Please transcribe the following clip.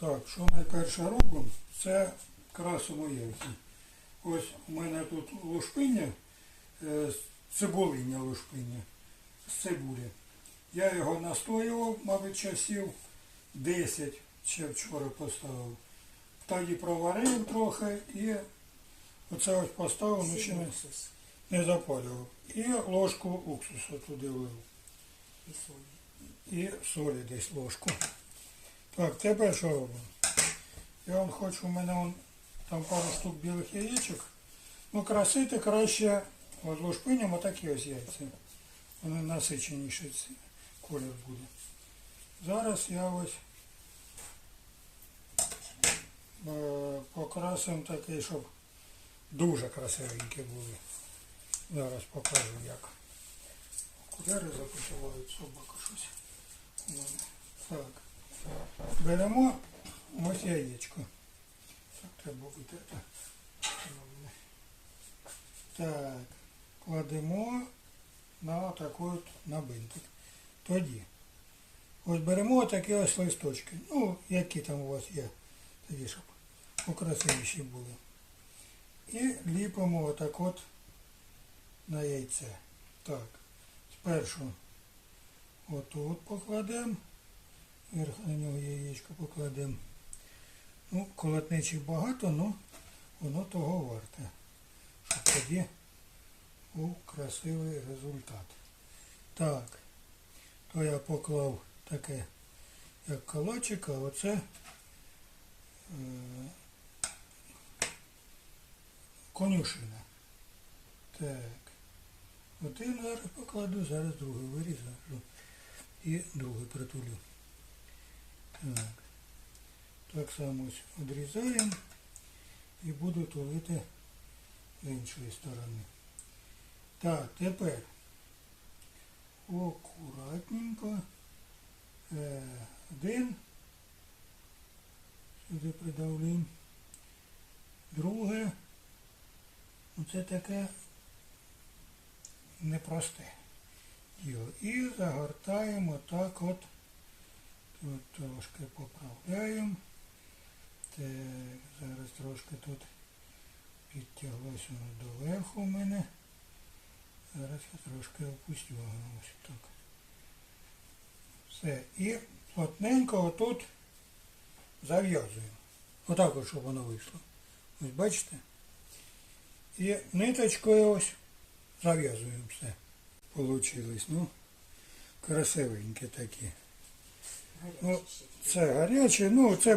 Так, що найперше робимо, це красимо яйця. Ось у мене тут лушпиння, е, цибулиння лушпиння з цибулі. Я його настоював, мабуть, часів 10 ще вчора поставив. Тоді проварив трохи і оце ось поставив, ну ще не, не запалював. І ложку уксусу туди влив. і солі. І солі десь ложку. Так, тепер що робимо? Я вам хочу, у мене вон, там пару штук білих яєчок. Ну, красити краще от лушпиням отакі ось яйця. Вони насиченіші колір буде. Зараз я ось е, покрасим такий, щоб дуже красивенькі були. Зараз покажу як. Окуляри запотівають собака щось. Так. Беремо ось яєчко. Треба витерти. Так, кладемо на таку от на бинтик. Тоді. Ось беремо такі ось листочки. Ну, які там у вас є, тоді, щоб покрасивіші були. І ліпимо отак от на яйце. Так. Спершу отут покладемо. Вверх на нього яєчко покладемо. Ну, колотничих багато, але воно того варте. Тоді був красивий результат. Так, то я поклав таке, як калачик, а оце е, конюшина. Так. Один зараз покладу, зараз другий вирізаю і другий притулю. Так. Так само ось відрізаємо і буду тулити з іншої сторони. Так, тепер акуратненько е, один. Сюди придавлюємо. Друге. Оце таке непросте діло. І загортаємо так от. Тут трошки поправляємо. Так, зараз трошки тут підтяглося воно доверху у мене. Зараз я трошки опустю ось так. Все. І плотненько отут зав'язуємо. Отак от, щоб воно вийшло. Ось бачите? І ниточкою ось зав'язуємо все. Получилось. Ну, красивенькі такі. Ну, це гаряче, ну це